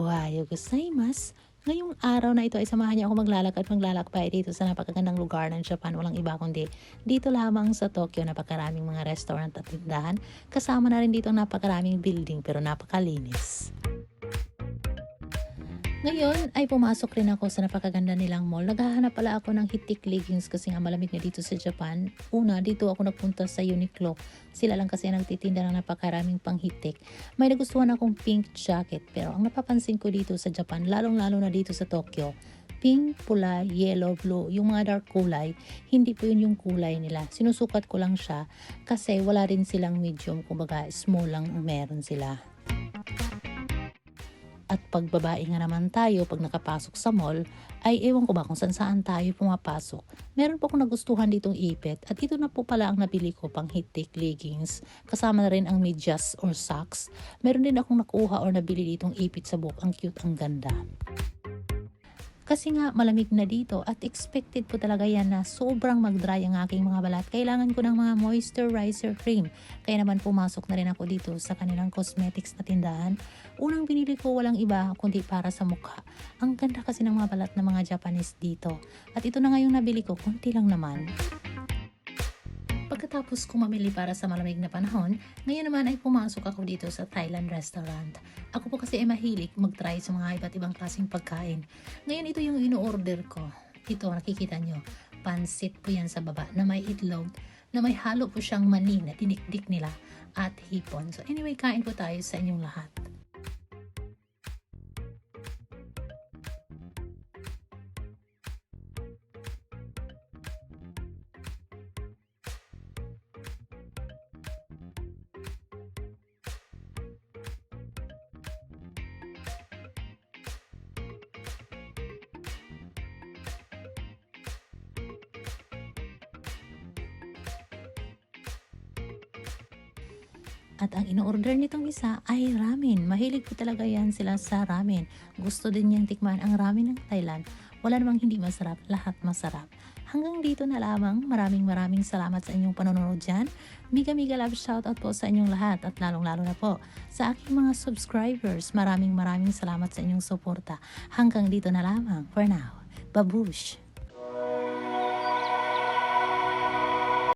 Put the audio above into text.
Ohayo gozaimasu. Ngayong araw na ito ay samahan niyo ako maglalakad maglalakbay dito sa napakagandang lugar ng Japan. Walang iba kundi dito lamang sa Tokyo. Napakaraming mga restaurant at tindahan. Kasama na rin dito ang napakaraming building pero napakalinis. Ngayon ay pumasok rin ako sa napakaganda nilang mall. Naghahanap pala ako ng hitik leggings kasi nga malamig na dito sa Japan. Una, dito ako nagpunta sa Uniqlo. Sila lang kasi nagtitinda ng napakaraming panghitik. May nagustuhan akong pink jacket pero ang napapansin ko dito sa Japan, lalong-lalo na dito sa Tokyo, pink, pula, yellow, blue, yung mga dark kulay, hindi po yun yung kulay nila. Sinusukat ko lang siya kasi wala rin silang medium, kumbaga small lang ang meron sila. At pag babae nga naman tayo, pag nakapasok sa mall, ay ewan ko ba kung saan saan tayo pumapasok. Meron po akong nagustuhan ditong ipit at ito na po pala ang nabili ko pang hitik leggings. Kasama na rin ang medyas or socks. Meron din akong nakuha or nabili ditong ipit sa buhok. Ang cute, ang ganda. Kasi nga malamig na dito at expected po talaga yan na sobrang mag-dry ang aking mga balat. Kailangan ko ng mga moisturizer cream. Kaya naman pumasok na rin ako dito sa kanilang cosmetics na tindahan. Unang binili ko walang iba kundi para sa mukha. Ang ganda kasi ng mga balat ng mga Japanese dito. At ito na nga nabili ko, konti lang naman. Pagkatapos ko mamili para sa malamig na panahon, ngayon naman ay pumasok ako dito sa Thailand restaurant. Ako po kasi ay mahilig mag-try sa mga iba't ibang klaseng pagkain. Ngayon ito yung ino-order ko. Ito, nakikita nyo, pansit po yan sa baba na may itlog, na may halo po siyang mani na dinikdik nila at hipon. So anyway, kain po tayo sa inyong lahat. At ang ino-order nitong isa ay ramen. Mahilig po talaga yan sila sa ramen. Gusto din niyang tikman ang ramen ng Thailand. Wala namang hindi masarap, lahat masarap. Hanggang dito na lamang. Maraming maraming salamat sa inyong panonood dyan. Miga miga love shoutout po sa inyong lahat at lalong lalo na po sa aking mga subscribers. Maraming maraming salamat sa inyong suporta. Hanggang dito na lamang. For now, babush!